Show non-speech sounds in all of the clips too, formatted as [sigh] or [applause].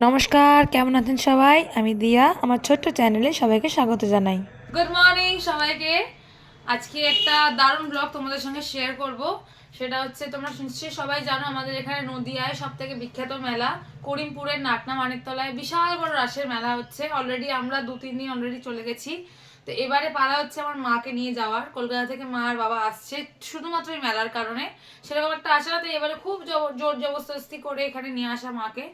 নমস্কার, কেমন আছেন সবাই? আমি দিয়া, আমার ছোট্ট চ্যানেলে সবাইকে স্বাগত জানাই। গুড মর্নিং সবাইকে। আজকে একটা দারুণ ব্লগ তোমাদের সঙ্গে শেয়ার করব। সেটা হচ্ছে, তোমরা নিশ্চয়ই সবাই জানো, আমাদের এখানে নদিয়ায় সব থেকে বিখ্যাত মেলা করিমপুরের নাটনা মানিকতলায়। বিশাল বড় রাসের মেলা হচ্ছে। অলরেডি আমরা দু, তিন দিন অলরেডি চলে গেছি। তো এবারে পালা হচ্ছে আমার মাকে নিয়ে যাওয়ার। কলকাতা থেকে মা আর বাবা আসছে শুধুমাত্র এই মেলার কারণে। সেরকম একটা আশা তো এবারে খুব জোর জবরদস্তি করে এখানে নিয়ে আসা মাকে।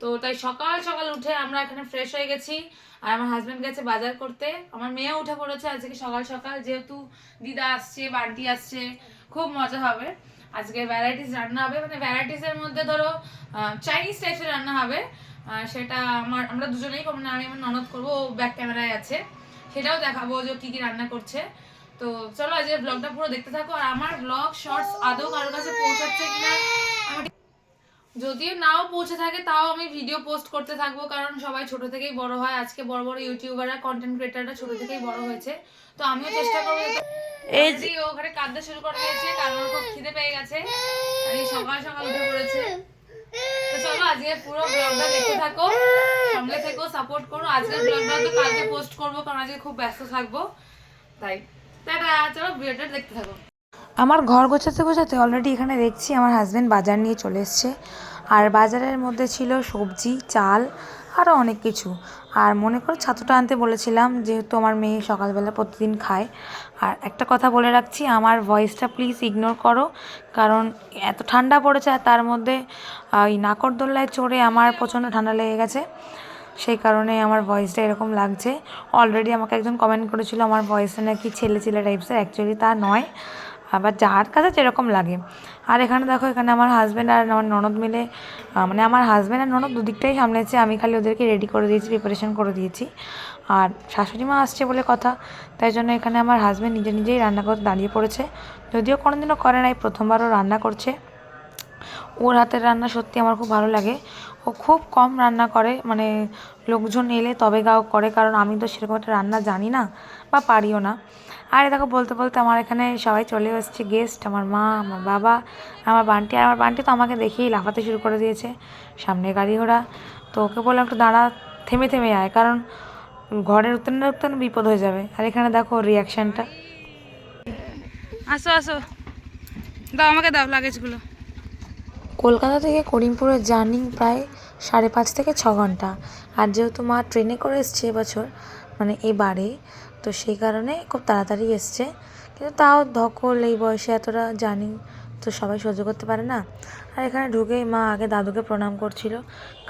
তো তাই সকাল সকাল উঠে আমরা এখানে ফ্রেশ হয়ে গেছি। আর আমার হাজব্যান্ড গেছে বাজার করতে। আমার মেয়ে উঠে পড়েছে আজকে সকাল সকাল, যেহেতু দিদা আসছে, বান্টি আসছে, খুব মজা হবে। আজকে ভ্যারাইটিস রান্না হবে। মানে ভ্যারাইটিস এর মধ্যে ধরো চাইনিজ টাইপের রান্না হবে। সেটা আমার, আমরা দুজনেই করব, না আমি আমার ননদ করব, ও ব্যাক ক্যামেরায় আছে। সেটাও দেখাবো যে কি কি রান্না করছে। তো চলো আজকে ব্লগটা পুরো দেখতে থাকো। আর আমার ব্লগ শর্টস আদৌ কারোর কাছে পৌঁছাচ্ছে কিনা যদিও নাও পৌঁছে থাকে তাও আমি ভিডিও পোস্ট করতে থাকব কারণ সবাই ছোট থেকেই বড় হয়। আজকে বড় বড় ইউটিউবাররা কন্টেন্ট ক্রিয়েটাররা ছোট থেকেই বড় হয়েছে। তো আমিও চেষ্টা করব এই যে ও ওখানে কাঁদতে শুরু করে দিয়েছে কারণ খুব খিদে পেয়ে গেছে। আর এই সকাল সকাল উঠে পড়েছে। তো চলো আজকে পুরো ব্লগটা দেখতে থাকো সঙ্গে থেকো সাপোর্ট করো। আজকের ব্লগটা তো কালকে পোস্ট করব কারণ আজকে খুব ব্যস্ত থাকব। তাই টাটা চলো ভিডিওটা দেখতে থাকো। আমার ঘর গোছাতে গোছাতে অলরেডি এখানে দেখছি আমার হাজব্যান্ড বাজার নিয়ে চলে এসছে। আর বাজারের মধ্যে ছিল সবজি, চাল আরও অনেক কিছু। আর মনে করো ছাতুটা আনতে বলেছিলাম যেহেতু আমার মেয়ে সকালবেলা প্রতিদিন খায়। আর একটা কথা বলে রাখছি, আমার ভয়েসটা প্লিজ ইগনোর করো, কারণ এত ঠান্ডা পড়েছে আর তার মধ্যে এই নাকরদোল্লায় চড়ে আমার প্রচণ্ড ঠান্ডা লেগে গেছে। সেই কারণে আমার ভয়েসটা এরকম লাগছে। অলরেডি আমাকে একজন কমেন্ট করেছিল, আমার ভয়েসটা নাকি ছেলে ছেলে টাইপসের অ্যাকচুয়ালি তা নয়। আবার যার কাছে যেরকম লাগে। আর এখানে দেখো, এখানে আমার হাজব্যান্ড আর আমার ননদ মিলে মানে আমার হাজব্যান্ড আর ননদ দুদিকটাই সামলেছে। আমি খালি ওদেরকে রেডি করে দিয়েছি প্রিপারেশন করে দিয়েছি। আর শাশুড়ি মা আসছে বলে কথা, তাই জন্য এখানে আমার হাজব্যান্ড নিজে নিজেই রান্না করতে দাঁড়িয়ে পড়েছে। যদিও কোনোদিনও করে নাই, প্রথমবারও রান্না করছে। ওর হাতের রান্না সত্যি আমার খুব ভালো লাগে। ও খুব কম রান্না করে মানে লোকজন এলে তবে গাও করে, কারণ আমি তো সেরকম একটা রান্না জানি না বা পারিও না। আর দেখো বলতে বলতে আমার এখানে সবাই চলে এসছে গেস্ট আমার মা, আমার বাবা, আমার বান্টি, আর আমার বান্টি তো আমাকে দেখেই লাফাতে শুরু করে দিয়েছে, সামনে গাড়ি ঘোড়া। তো ওকে বললাম একটু দাঁড়া, থেমে থেমে আয়, কারণ ঘরের উত্তরে না উত্তরে বিপদ হয়ে যাবে। আর এখানে দেখো রিয়াকশানটা আসো আসো। দাও, আমাকে দাও লাগেজগুলো কলকাতা থেকে করিমপুরের জার্নি প্রায় সাড়ে পাঁচ থেকে ছ ঘণ্টা। আর যেহেতু মা ট্রেনে করে এসছে এবছর মানে এবারে, তো সেই কারণে খুব তাড়াতাড়ি এসছে। কিন্তু তাও ধকল এই বয়সে এতটা জার্নি তো সবাই সহ্য করতে পারে না। আর এখানে ঢুকেই মা আগে দাদুকে প্রণাম করছিল।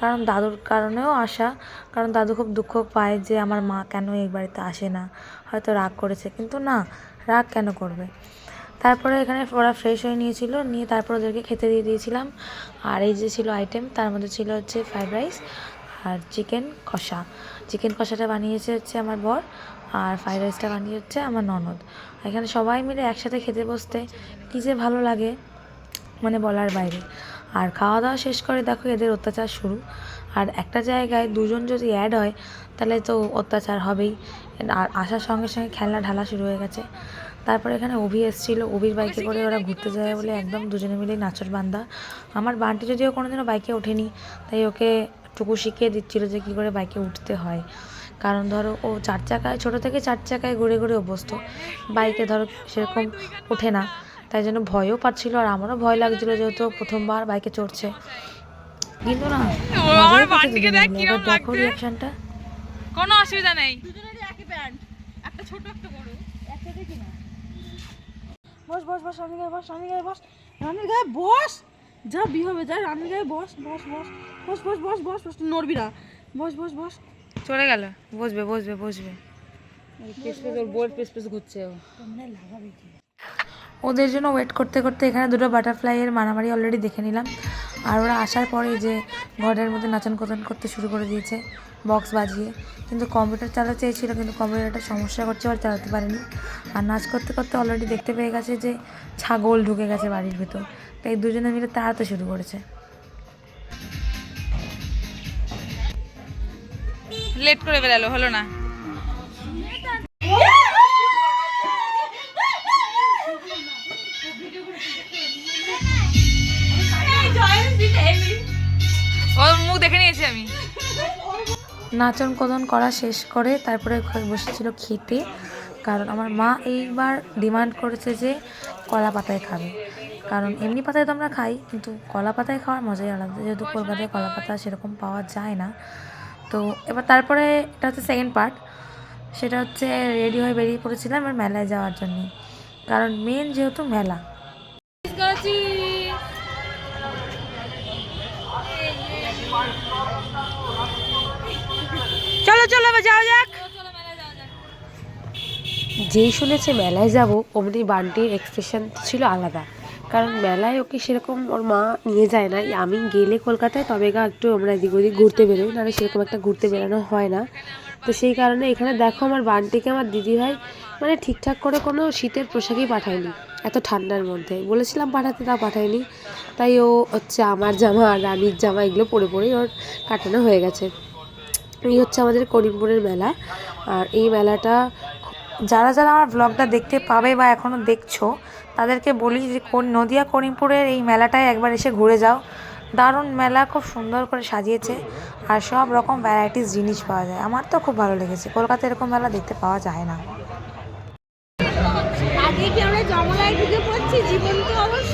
কারণ দাদুর কারণেও আসা কারণ দাদু খুব দুঃখ পায় যে আমার মা কেন এই বাড়িতে আসে না, হয়তো রাগ করেছে। কিন্তু না, রাগ কেন করবে? তারপরে এখানে ওরা ফ্রেশ হয়ে নিয়েছিল, নিয়ে তারপর ওদেরকে খেতে দিয়ে দিয়েছিলাম। আর এই যে ছিল আইটেম তার মধ্যে ছিল হচ্ছে ফ্রাইড রাইস আর চিকেন কষা। চিকেন কষাটা বানিয়েছে হচ্ছে আমার বর আর ফ্রাইড রাইসটা বানিয়ে হচ্ছে আমার ননদ। এখানে সবাই মিলে একসাথে খেতে বসতে, কী যে ভালো লাগে মানে বলার বাইরে। আর খাওয়া দাওয়া শেষ করে দেখো এদের অত্যাচার শুরু। আর একটা জায়গায় দুজন যদি অ্যাড হয়, তাহলে তো অত্যাচার হবেই। আর আসার সঙ্গে সঙ্গে খেলনা ঢালা শুরু হয়ে গেছে। তারপরে এখানে অভি এসেছিল। অভির বাইকে করে ওরা ঘুরতে যায় বলে একদম দুজনে মিলে নাচর বান্দা। আমার বান্টি যদিও কোনোদিনও বাইকে ওঠেনি তাই ওকে টুকু শিখিয়ে দিচ্ছিল যে কী করে বাইকে উঠতে হয়। কারণ ধরো ও চার চাকায় ছোটো থেকে চার চাকায় ঘুরে ঘুরে অভ্যস্ত। বাইকে ধরো সেরকম ওঠে না তাই জন্য ভয়ও পাচ্ছিল আর আমারও ভয় লাগছিল যেহেতু প্রথমবার বাইকে চড়ছে। কিন্তু না দেখো রিয়াকশনটা কোনো অসুবিধা নেই। বস বস বস রানীর গায়ে বস রানীর গায়ে বস রানীর গায়ে বস যা বি হবে যা রানীর গায়ে বস বস বস বস বস বস বস বস তুই নড়বি না বস বস বস চলে গেল বসবে বসবে বসবে ওদের জন্য ওয়েট করতে করতে এখানে দুটো বাটারফ্লাইয়ের মারামারি অলরেডি দেখে নিলাম আর ওরা আসার পরেই যে ঘরের মধ্যে নাচন কোদন করতে শুরু করে দিয়েছে, বক্স বাজিয়ে। কিন্তু কম্পিউটার চালাতে চেয়েছিল, কিন্তু কম্পিউটারটা সমস্যা করছে আর চালাতে পারেনি। আর নাচ করতে করতে অলরেডি দেখতে পেয়ে গেছে যে ছাগল ঢুকে গেছে বাড়ির ভেতর। তাই দুজনে মিলে তাড়াতে শুরু করেছে। লেট করে বেরালো হলো না? নাচন কদন করা শেষ করে তারপরে বসেছিল খেতে কারণ আমার মা এইবার ডিমান্ড করেছে যে কলা পাতায় খাবে। কারণ এমনি পাতায় তো আমরা খাই, কিন্তু কলা পাতায় খাওয়ার মজাই আলাদা। যেহেতু কলকাতায় কলা পাতা সেরকম পাওয়া যায় না। তো এবার তারপরে এটা হচ্ছে সেকেন্ড পার্ট সেটা হচ্ছে রেডি হয়ে বেরিয়ে পড়েছিলাম এবার মেলায় যাওয়ার জন্য। কারণ মেন যেহেতু মেলা। চলো চলো যাওয়া যাক। যেই শুনেছে মেলায় যাব, অমনি বান্টির এক্সপ্রেশন ছিল আলাদা। কারণ মেলায় ওকে সেরকম ওর মা নিয়ে যায় না। আমি গেলে কলকাতায়, তবে গা একটু আমরা এদিক ওদিক ঘুরতে বেরোই, নাহলে সেরকম একটা ঘুরতে বেরোনো হয় না। তো সেই কারণে এখানে দেখো আমার বান্টিকে আমার দিদিভাই মানে ঠিকঠাক করে কোনো শীতের পোশাকই পাঠায়নি, এত ঠান্ডার মধ্যে। বলেছিলাম পাঠাতে তা পাঠায়নি। তাই ও হচ্ছে আমার জামা আর রানীর জামা এগুলো পরে পরেই ওর কাটানো হয়ে গেছে। এই হচ্ছে আমাদের করিমপুরের মেলা। আর এই মেলাটা যারা যারা আমার ব্লগটা দেখতে পাবে বা এখনও দেখছ, তাদেরকে বলি যে কোন নদিয়া করিমপুরের এই মেলাটায় একবার এসে ঘুরে যাও। দারুণ মেলা, খুব সুন্দর করে সাজিয়েছে আর সব রকম ভ্যারাইটিস জিনিস পাওয়া যায়। আমার তো খুব ভালো লেগেছে। কলকাতায় এরকম মেলা দেখতে পাওয়া যায় না। জীবন্ত অবস্থা।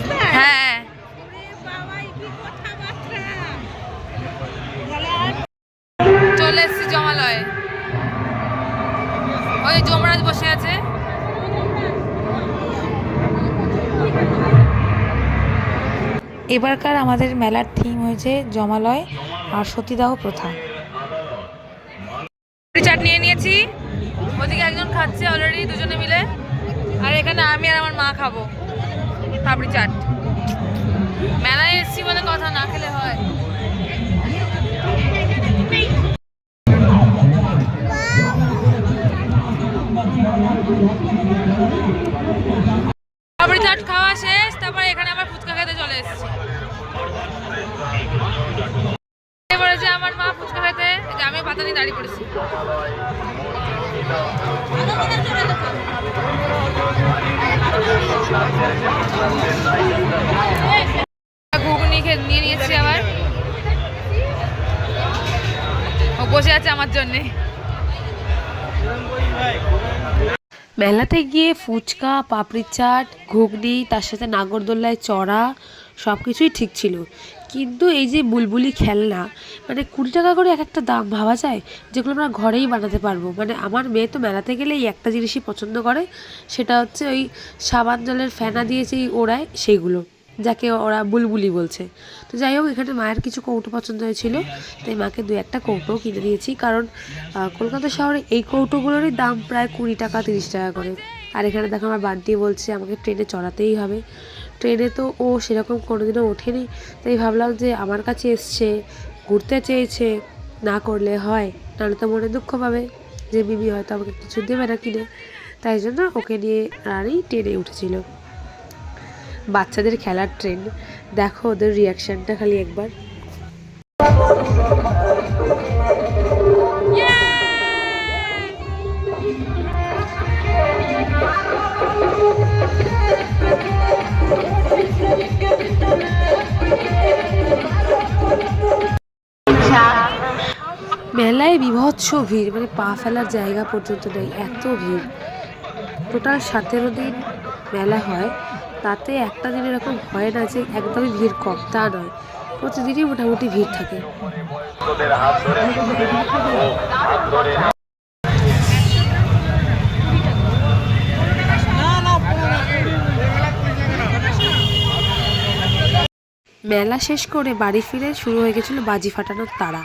এবারকার আমাদের মেলার থিম হয়েছে জমালয় আর সতীদাহ প্রথা। চাট নিয়ে নিয়েছি। ওদিকে একজন খাচ্ছে অলরেডি দুজনে মিলে। আর এখানে আমি আর আমার মা খাব পাপড়ি চাট। মেলায় এসেছি বলে কথা না খেলে হয়। পাপড়ি চাট খাওয়া শেষ, তারপর এখানে আবার আমার মা আমি পাতা নিয়ে দাঁড়িয়ে পড়েছি। ঘুগনি নিয়ে নিয়েছি আবার। বসে আছে আমার জন্যে। মেলাতে গিয়ে ফুচকা পাপড়ি চাট, ঘুগনি, তার সাথে নাগরদোল্লায় চড়া সব কিছুই ঠিক ছিল। কিন্তু এই যে বুলবুলি খেলনা মানে কুড়ি টাকা করে এক একটা দাম ভাবা যায়, যেগুলো আমরা ঘরেই বানাতে পারব। মানে আমার মেয়ে তো মেলাতে গেলে এই একটা জিনিসই পছন্দ করে, সেটা হচ্ছে ওই সাবান জলের ফেনা দিয়ে যেই ওড়ায় সেইগুলো যাকে ওরা বুলবুলি বলছে। তো যাই হোক, এখানে মায়ের কিছু কৌটো পছন্দ হয়েছিল, তাই মাকে দু একটা কৌটো কিনে দিয়েছি, কারণ কলকাতা শহরে এই কৌটোগুলোরই দাম প্রায় কুড়ি টাকা, তিরিশ টাকা করে। আর এখানে দেখো আমার বান্টি বলছে, আমাকে ট্রেনে চড়াতেই হবে। ট্রেনে তো ও সেরকম কোনোদিনও ওঠেনি। তাই ভাবলাম যে আমার কাছে এসছে, ঘুরতে চেয়েছে, না করলে হয়, নাহলে তো মনে দুঃখ পাবে যে মিমি হয়তো আমাকে কিছু দেবে না কিনে। তাই জন্য ওকে নিয়ে রানী ট্রেনে উঠেছিল। বাচ্চাদের খেলার ট্রেন। দেখো ওদের রিয়াকশানটা খালি একবার। মেলায় বিভৎস ভিড় মানে পা ফেলার জায়গা পর্যন্ত নেই, এত ভিড়। টোটাল সতেরো দিন মেলা হয়, তাতে একটা দিন এরকম হয় না যে একদমই ভিড় কম, তা নয়। প্রতিদিনই মোটামুটি ভিড় থাকে। মেলা শেষ করে বাড়ি ফিরে শুরু হয়ে গেছিল বাজি ফাটানোর তারা।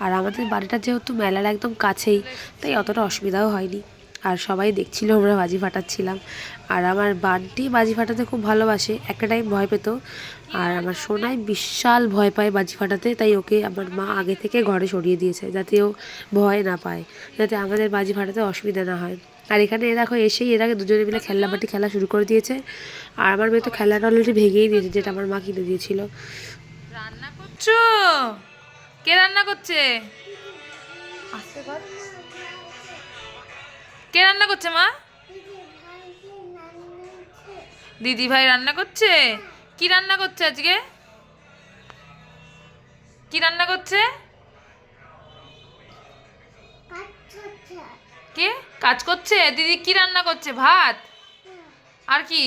আর আমাদের বাড়িটা যেহেতু মেলার একদম কাছেই, তাই অতটা অসুবিধাও হয়নি। আর সবাই দেখছিল আমরা বাজি ফাটাচ্ছিলাম। আর আমার বান্টি বাজি ফাটাতে খুব ভালোবাসে, একটা টাইম ভয় পেত। আর আমার সোনাই বিশাল ভয় পায় বাজি ফাটাতে, তাই ওকে আমার মা আগে থেকে ঘরে সরিয়ে দিয়েছে, যাতে ও ভয় না পায়, যাতে আমাদের বাজি ফাটাতে অসুবিধা না হয়। আর এখানে এ দেখো এসেই এর আগে দুজনে মিলে খেলনাবাটি খেলা শুরু করে দিয়েছে। আর আমার মেয়ে তো খেলাটা অলরেডি ভেঙেই দিয়েছে যেটা আমার মা কিনে দিয়েছিল। রান্না করছ? কে রান্না করছে? কে রান্না করছে মা? দিদি ভাই রান্না করছে? কি রান্না করছে আজকে? কি রান্না করছে? কে? কাজ করছে? দিদি কি রান্না করছে? ভাত? আর কি?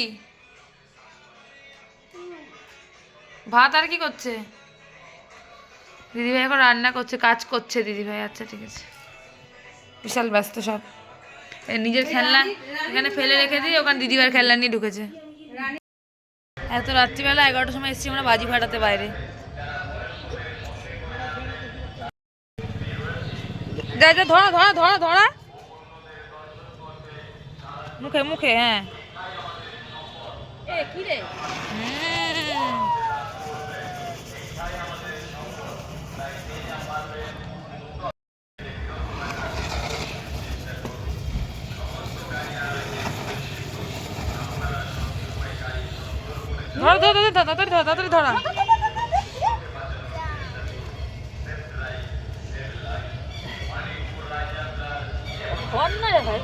ভাত আর কি করছে? দিদিভাই এখন রান্না করছে কাজ করছে দিদিভাই। আচ্ছা ঠিক আছে। বিশাল ব্যস্ত সব। এ নিজের খেলনা এখানে ফেলে রেখে দিয়ে ওখানে দিদিভাইয়ের খেলনা নিয়ে ঢুকেছে। এত রাত্রিবেলা এগারোটার সময় এসেছি আমরা বাজি ফাটাতে বাইরে। যা যা ধরা ধরা ধরা ধরা। মুখে মুখে হ্যাঁ এ কি রে হুম। ধরো ধরো ধরো ধরো ধরা ধর না রে ভাই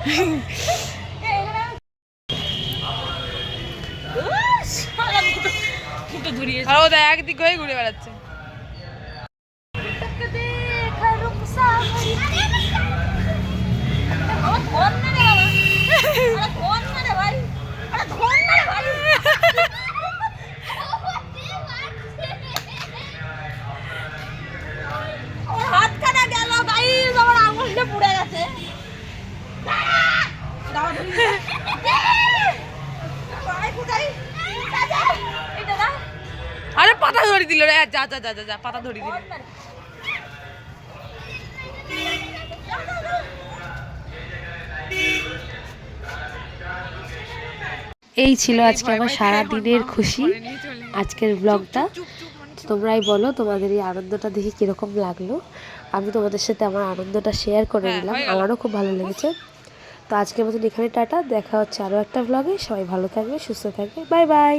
[laughs] আর ও দেখ একদিক হয়ে ঘুরে বেড়াচ্ছে হাত কাটা গেল গাইস আমার আঙুলটা পুড়ে গেছে দাও ধরি পায়ে কোথায় এটা না আরে পাতা যা যা যা যা পাতা ধরে দিল এই ছিল আজকে আমার সারা দিনের খুশি। আজকের ব্লগটা তোমরাই বলো তোমাদের এই আনন্দটা দেখে কীরকম লাগল। আমি তোমাদের সাথে আমার আনন্দটা শেয়ার করে হ্যাঁ, নিলাম। আমারও খুব ভালো লেগেছে। তো আজকের মতন এখানে টাটা। দেখা হচ্ছে আরও একটা ব্লগে সবাই ভালো থাকবে সুস্থ থাকবে। Bye bye